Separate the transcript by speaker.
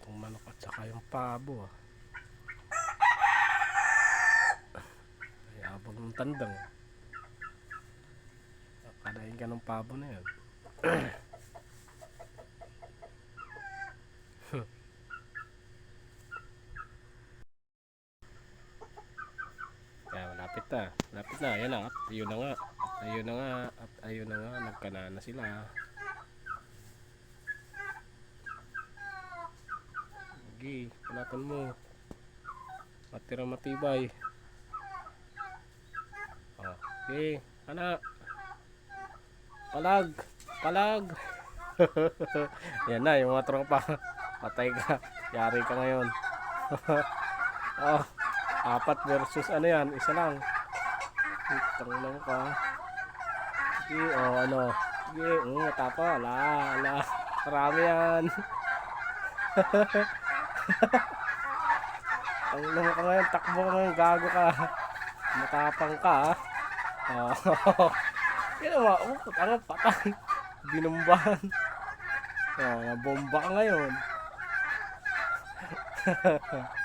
Speaker 1: Atong manok at saka yung pabo. ah. Ay, abang ng tandang. Kadain ka ng pabo na yan. Kaya malapit na. Malapit na. Yan na. Ayun na nga. Ayun na nga. At ayun na nga. Nagkana na sila. Sige. Panatan mo. Matira matibay. Okay. Anak. Palag. Palag. Yan na. Yung mga tropa. Patay ka. Yari ka ngayon. oh. Apat versus ano yan, isa lang. Itang lang ka. Sige, oh ano. Sige, mm, matapa. Ala, ala. Marami yan. Ang lang ka ngayon, takbo ka ngayon, gago ka. Matapang ka, ha? Oh. Yan naman, oh, ang patay. Binumbahan. Oh, nabomba ka ngayon.